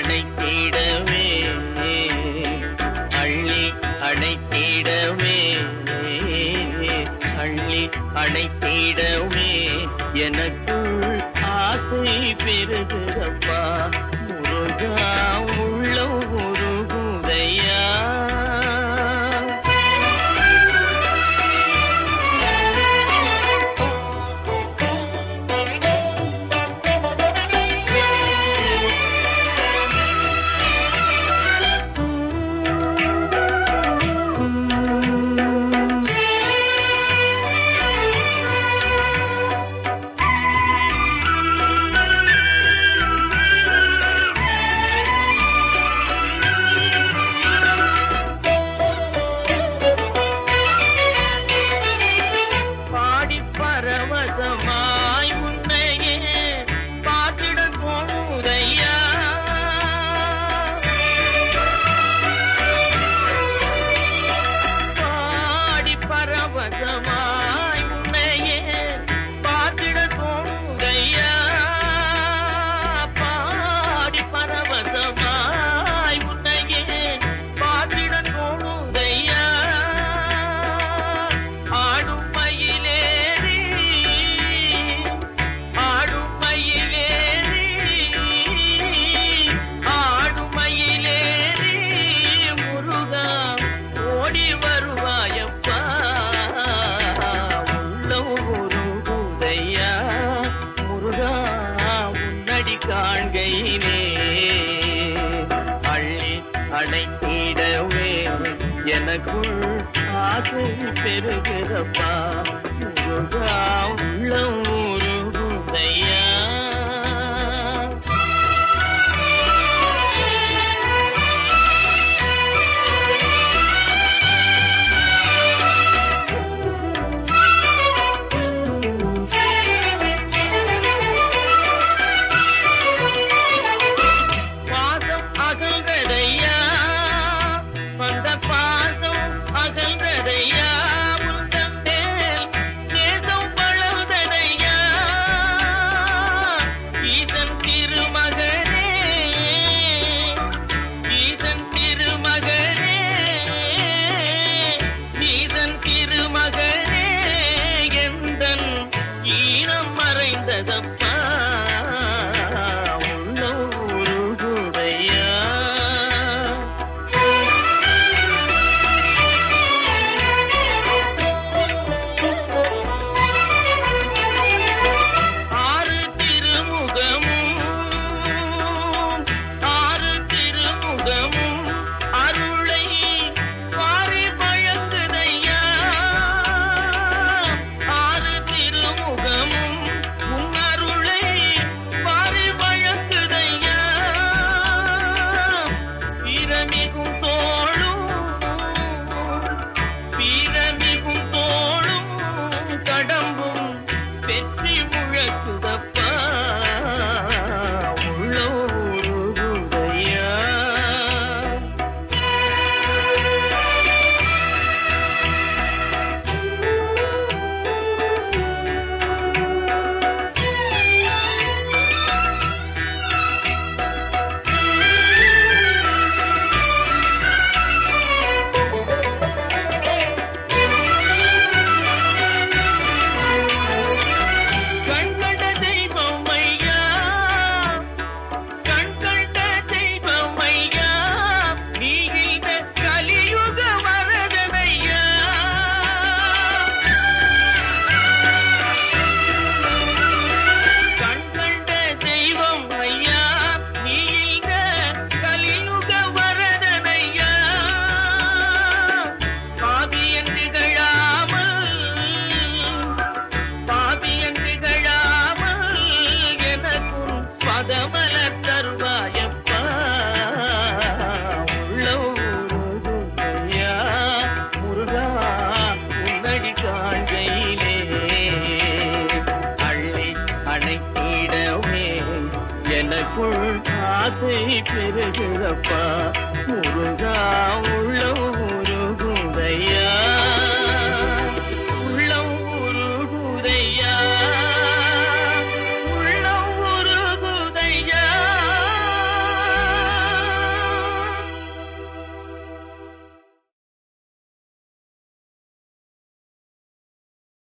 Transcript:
அணைத்திடவே. அள்ளி அணைத்திடவே. அள்ளி அணைத்திடவே. எனக்குள் ஆசை பெருகுதப்பா காண்கையிலே அள்ளி அடைத்திடவே எனக்குள் ஆசை பெறுகிறப்பா. முருகா ஈனம் மறைந்ததப்பா To the pa ஆசை பெருகுதப்பா முருகா உள்ளவும்